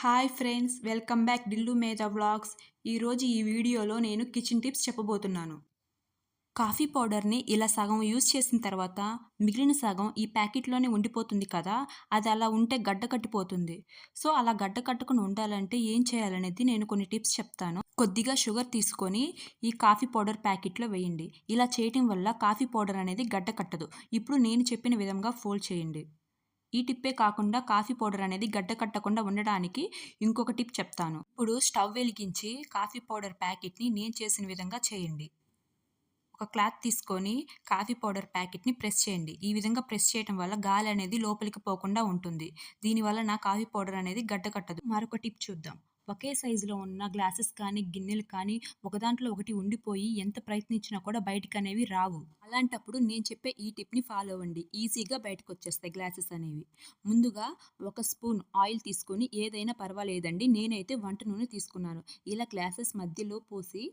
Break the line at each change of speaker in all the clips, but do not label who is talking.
Hi friends welcome back Dillu Meja vlogs. ఈరోజు ఈ వీడియోలో నేను కిచెన్ టిప్స్ చెప్పబోతున్నాను. కాఫీ పౌడర్ని ఇలా సగం యూజ్ చేసిన తర్వాత మిగిలిన సగం ఈ ప్యాకెట్లోనే ఉండిపోతుంది కదా అది అలా ఉంటే గడ్డ కట్టిపోతుంది. సో అలా గడ్డ కట్టుకుని ఉండాలంటే ఏం చేయాలనేది నేను కొన్ని టిప్స్ చెప్తాను. కొద్దిగా షుగర్ తీసుకొని ఈ కాఫీ పౌడర్ ప్యాకెట్లో వేయండి. ఇలా చేయటం వల్ల కాఫీ పౌడర్ అనేది గడ్డ కట్టదు. ఇప్పుడు నేను చెప్పిన విధంగా ఫోల్డ్ చేయండి. ఈ టిప్పే కాకుండా కాఫీ పౌడర్ అనేది గడ్డ కట్టకుండా ఉండడానికి ఇంకొక టిప్ చెప్తాను. ఇప్పుడు స్టవ్ వెలిగించి కాఫీ పౌడర్ ప్యాకెట్ని నేను చేసిన విధంగా చేయండి. ఒక క్లాత్ తీసుకొని కాఫీ పౌడర్ ప్యాకెట్ని ప్రెస్ చేయండి. ఈ విధంగా ప్రెస్ చేయడం వల్ల గాలి అనేది లోపలికి పోకుండా ఉంటుంది. దీనివల్ల నా కాఫీ పౌడర్ అనేది గడ్డ కట్టదు. మరొక టిప్ చూద్దాం. ఒకే సైజులో ఉన్న గ్లాసెస్ కానీ గిన్నెలు కానీ ఒక దాంట్లో ఒకటి ఉండిపోయి ఎంత ప్రయత్నించినా కూడా బయటకు అనేవి రావు. అలాంటప్పుడు నేను చెప్పే ఈ టిప్ని ఫాలో అవ్వండి. ఈజీగా బయటకు వచ్చేస్తాయి గ్లాసెస్ అనేవి. ముందుగా ఒక స్పూన్ ఆయిల్ తీసుకొని ఏదైనా పర్వాలేదండి. నేనైతే వంట నూనె తీసుకున్నాను. ఇలా గ్లాసెస్ మధ్యలో పోసి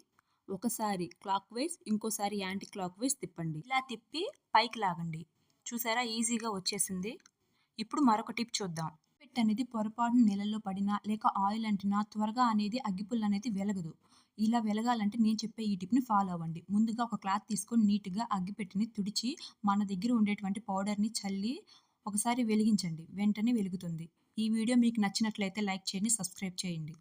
ఒకసారి క్లాక్ వైజ్ ఇంకోసారి యాంటీ క్లాక్ వైజ్ తిప్పండి. ఇలా తిప్పి పైకి లాగండి. చూసారా? ఈజీగా వచ్చేసింది. ఇప్పుడు మరొక టిప్ చూద్దాం. పెట్ అనేది పొరపాటున నీళ్ళల్లో పడినా లేక ఆయిల్ అంటినా త్వరగా అనేది అగ్గిపుల్ల అనేది వెలగదు. ఇలా వెలగాలంటే నేను చెప్పే ఈ టిప్ని ఫాలో అవ్వండి. ముందుగా ఒక క్లాత్ తీసుకొని నీట్గా అగ్గిపెట్టిని తుడిచి మన దగ్గర ఉండేటువంటి పౌడర్ని చల్లి ఒకసారి వెలిగించండి. వెంటనే వెలుగుతుంది. ఈ వీడియో మీకు నచ్చినట్లయితే లైక్ చేయండి సబ్స్క్రైబ్ చేయండి.